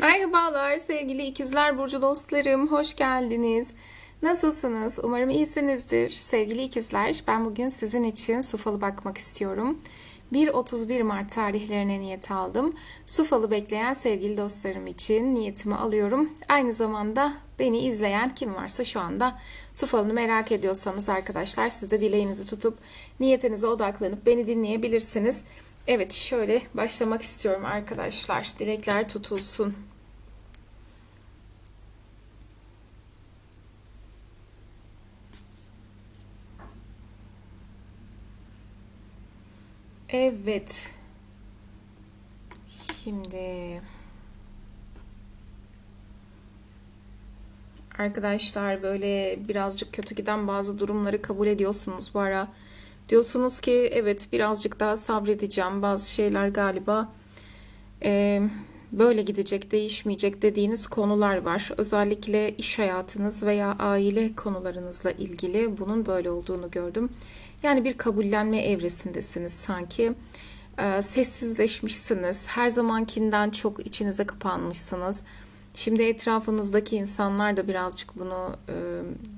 Merhabalar sevgili ikizler burcu dostlarım, hoş geldiniz. Nasılsınız? Umarım iyisinizdir. Sevgili ikizler, ben bugün sizin için su falı bakmak istiyorum. 1-31 Mart tarihlerine niyet aldım. Su falı bekleyen sevgili dostlarım için niyetimi alıyorum. Aynı zamanda beni izleyen kim varsa şu anda su falını merak ediyorsanız arkadaşlar siz de dileğinizi tutup niyetinize odaklanıp beni dinleyebilirsiniz. Evet şöyle başlamak istiyorum arkadaşlar. Dilekler tutulsun. Evet. Şimdi arkadaşlar böyle birazcık kötü giden bazı durumları kabul ediyorsunuz bu ara. Diyorsunuz ki evet birazcık daha sabredeceğim. Bazı şeyler galiba e, böyle gidecek, değişmeyecek dediğiniz konular var. Özellikle iş hayatınız veya aile konularınızla ilgili bunun böyle olduğunu gördüm. Yani bir kabullenme evresindesiniz sanki. E, sessizleşmişsiniz. Her zamankinden çok içinize kapanmışsınız. Şimdi etrafınızdaki insanlar da birazcık bunu e,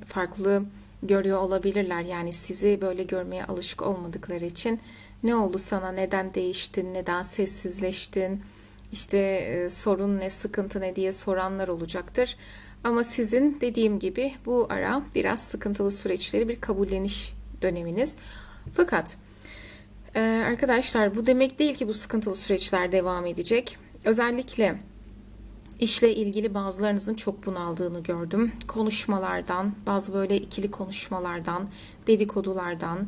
farklı görüyor olabilirler. Yani sizi böyle görmeye alışık olmadıkları için ne oldu sana, neden değiştin, neden sessizleştin, işte e, sorun ne, sıkıntı ne diye soranlar olacaktır. Ama sizin dediğim gibi bu ara biraz sıkıntılı süreçleri bir kabulleniş döneminiz. Fakat e, arkadaşlar bu demek değil ki bu sıkıntılı süreçler devam edecek. Özellikle işle ilgili bazılarınızın çok bunaldığını gördüm. Konuşmalardan, bazı böyle ikili konuşmalardan, dedikodulardan,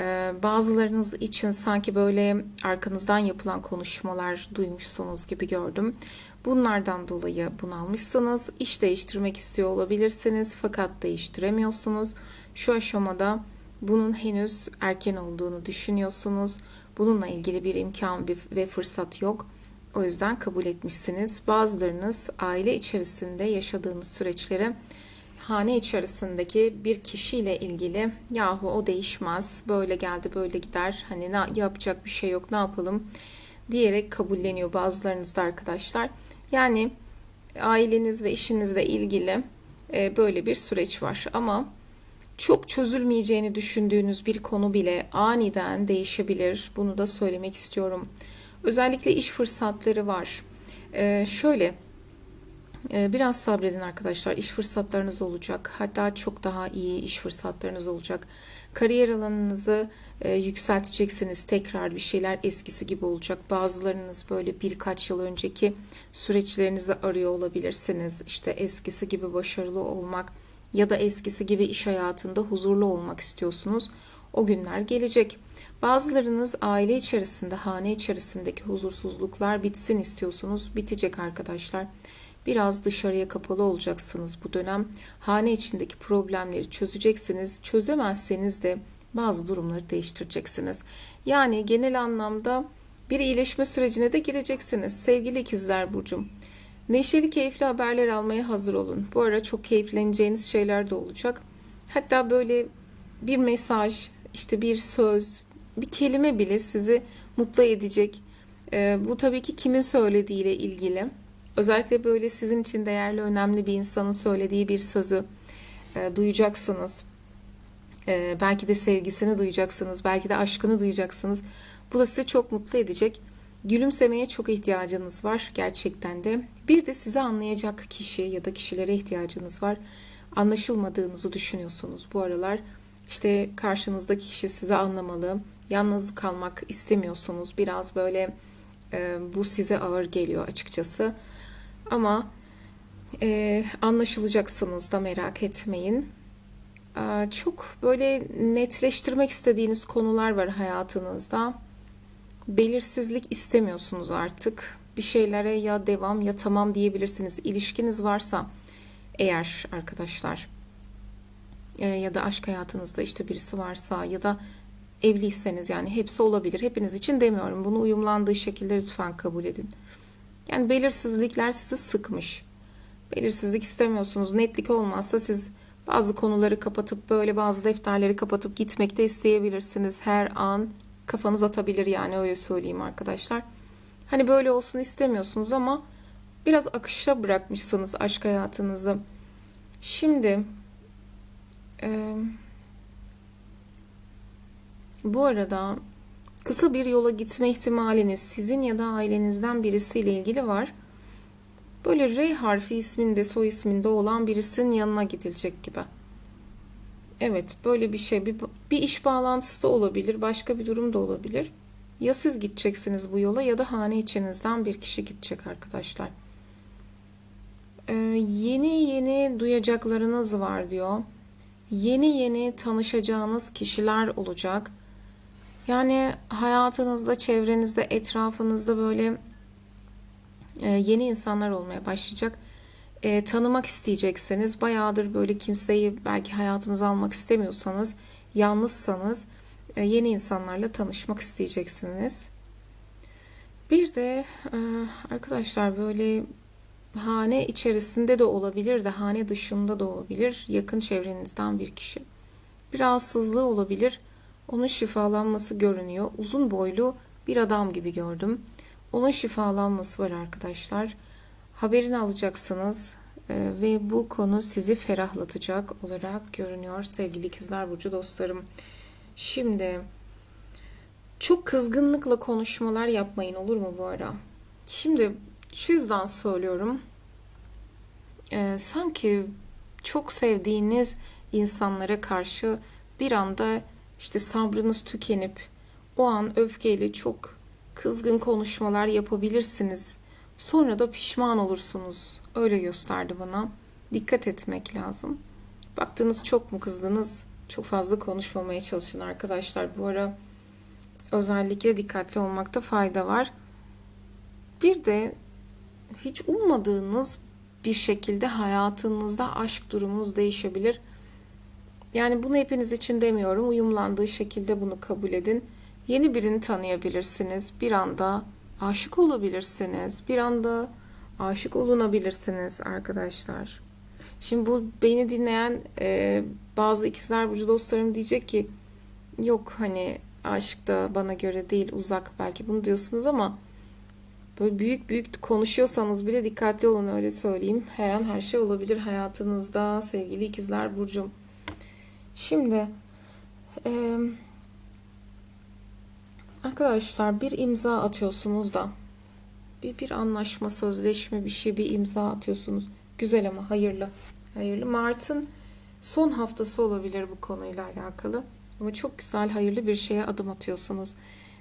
e, bazılarınız için sanki böyle arkanızdan yapılan konuşmalar duymuşsunuz gibi gördüm. Bunlardan dolayı bunalmışsınız. İş değiştirmek istiyor olabilirsiniz fakat değiştiremiyorsunuz. Şu aşamada bunun henüz erken olduğunu düşünüyorsunuz. Bununla ilgili bir imkan ve fırsat yok. O yüzden kabul etmişsiniz. Bazılarınız aile içerisinde yaşadığınız süreçleri hane içerisindeki bir kişiyle ilgili yahu o değişmez, böyle geldi böyle gider, hani ne yapacak bir şey yok ne yapalım diyerek kabulleniyor bazılarınız da arkadaşlar. Yani aileniz ve işinizle ilgili e, böyle bir süreç var ama çok çözülmeyeceğini düşündüğünüz bir konu bile aniden değişebilir. Bunu da söylemek istiyorum. Özellikle iş fırsatları var. Ee, şöyle e, biraz sabredin arkadaşlar. İş fırsatlarınız olacak. Hatta çok daha iyi iş fırsatlarınız olacak. Kariyer alanınızı e, yükselteceksiniz. Tekrar bir şeyler eskisi gibi olacak. Bazılarınız böyle birkaç yıl önceki süreçlerinizi arıyor olabilirsiniz. İşte eskisi gibi başarılı olmak ya da eskisi gibi iş hayatında huzurlu olmak istiyorsunuz. O günler gelecek. Bazılarınız aile içerisinde, hane içerisindeki huzursuzluklar bitsin istiyorsunuz. Bitecek arkadaşlar. Biraz dışarıya kapalı olacaksınız bu dönem. Hane içindeki problemleri çözeceksiniz. Çözemezseniz de bazı durumları değiştireceksiniz. Yani genel anlamda bir iyileşme sürecine de gireceksiniz. Sevgili ikizler burcum. Neşeli, keyifli haberler almaya hazır olun. Bu ara çok keyifleneceğiniz şeyler de olacak. Hatta böyle bir mesaj, işte bir söz, bir kelime bile sizi mutlu edecek. Ee, bu tabii ki kimin söylediğiyle ilgili. Özellikle böyle sizin için değerli, önemli bir insanın söylediği bir sözü e, duyacaksınız. E, belki de sevgisini duyacaksınız, belki de aşkını duyacaksınız. Bu da sizi çok mutlu edecek. Gülümsemeye çok ihtiyacınız var gerçekten de. Bir de sizi anlayacak kişi ya da kişilere ihtiyacınız var. Anlaşılmadığınızı düşünüyorsunuz bu aralar. İşte karşınızdaki kişi sizi anlamalı. Yalnız kalmak istemiyorsunuz. Biraz böyle e, bu size ağır geliyor açıkçası. Ama e, anlaşılacaksınız da merak etmeyin. E, çok böyle netleştirmek istediğiniz konular var hayatınızda. Belirsizlik istemiyorsunuz artık. Bir şeylere ya devam ya tamam diyebilirsiniz. İlişkiniz varsa eğer arkadaşlar e, ya da aşk hayatınızda işte birisi varsa ya da evliyseniz yani hepsi olabilir. Hepiniz için demiyorum. Bunu uyumlandığı şekilde lütfen kabul edin. Yani belirsizlikler sizi sıkmış. Belirsizlik istemiyorsunuz. Netlik olmazsa siz bazı konuları kapatıp böyle bazı defterleri kapatıp gitmek de isteyebilirsiniz. Her an kafanız atabilir yani öyle söyleyeyim arkadaşlar. Hani böyle olsun istemiyorsunuz ama biraz akışa bırakmışsınız aşk hayatınızı. Şimdi e, bu arada kısa bir yola gitme ihtimaliniz sizin ya da ailenizden birisiyle ilgili var. Böyle R harfi isminde, soy isminde olan birisinin yanına gidilecek gibi. Evet, böyle bir şey. Bir, bir iş bağlantısı da olabilir, başka bir durum da olabilir. Ya siz gideceksiniz bu yola ya da hane içinizden bir kişi gidecek arkadaşlar. Ee, yeni yeni duyacaklarınız var diyor. Yeni yeni tanışacağınız kişiler olacak. Yani hayatınızda, çevrenizde, etrafınızda böyle e, yeni insanlar olmaya başlayacak. E, tanımak isteyeceksiniz. Bayağıdır böyle kimseyi belki hayatınıza almak istemiyorsanız, yalnızsanız e, yeni insanlarla tanışmak isteyeceksiniz. Bir de e, arkadaşlar böyle hane içerisinde de olabilir de hane dışında da olabilir. Yakın çevrenizden bir kişi. Bir rahatsızlığı olabilir. Onun şifalanması görünüyor. Uzun boylu bir adam gibi gördüm. Onun şifalanması var arkadaşlar. Haberini alacaksınız e, ve bu konu sizi ferahlatacak olarak görünüyor sevgili ikizler burcu dostlarım. Şimdi çok kızgınlıkla konuşmalar yapmayın olur mu bu ara? Şimdi şu yüzden söylüyorum. E, sanki çok sevdiğiniz insanlara karşı bir anda işte sabrınız tükenip o an öfkeyle çok kızgın konuşmalar yapabilirsiniz. Sonra da pişman olursunuz. Öyle gösterdi bana. Dikkat etmek lazım. Baktınız çok mu kızdınız? Çok fazla konuşmamaya çalışın arkadaşlar. Bu ara özellikle dikkatli olmakta fayda var. Bir de hiç ummadığınız bir şekilde hayatınızda aşk durumunuz değişebilir. Yani bunu hepiniz için demiyorum. Uyumlandığı şekilde bunu kabul edin. Yeni birini tanıyabilirsiniz. Bir anda aşık olabilirsiniz. Bir anda aşık olunabilirsiniz arkadaşlar. Şimdi bu beni dinleyen e, bazı ikizler burcu dostlarım diyecek ki yok hani aşk da bana göre değil uzak belki bunu diyorsunuz ama böyle büyük büyük konuşuyorsanız bile dikkatli olun öyle söyleyeyim. Her an her şey olabilir hayatınızda sevgili ikizler burcum. Şimdi e, arkadaşlar bir imza atıyorsunuz da bir bir anlaşma, sözleşme bir şey bir imza atıyorsunuz. Güzel ama hayırlı. Hayırlı. Mart'ın son haftası olabilir bu konuyla alakalı. Ama çok güzel, hayırlı bir şeye adım atıyorsunuz.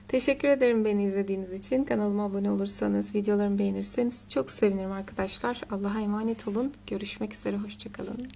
Teşekkür ederim beni izlediğiniz için. Kanalıma abone olursanız, videolarımı beğenirseniz çok sevinirim arkadaşlar. Allah'a emanet olun. Görüşmek üzere. Hoşçakalın.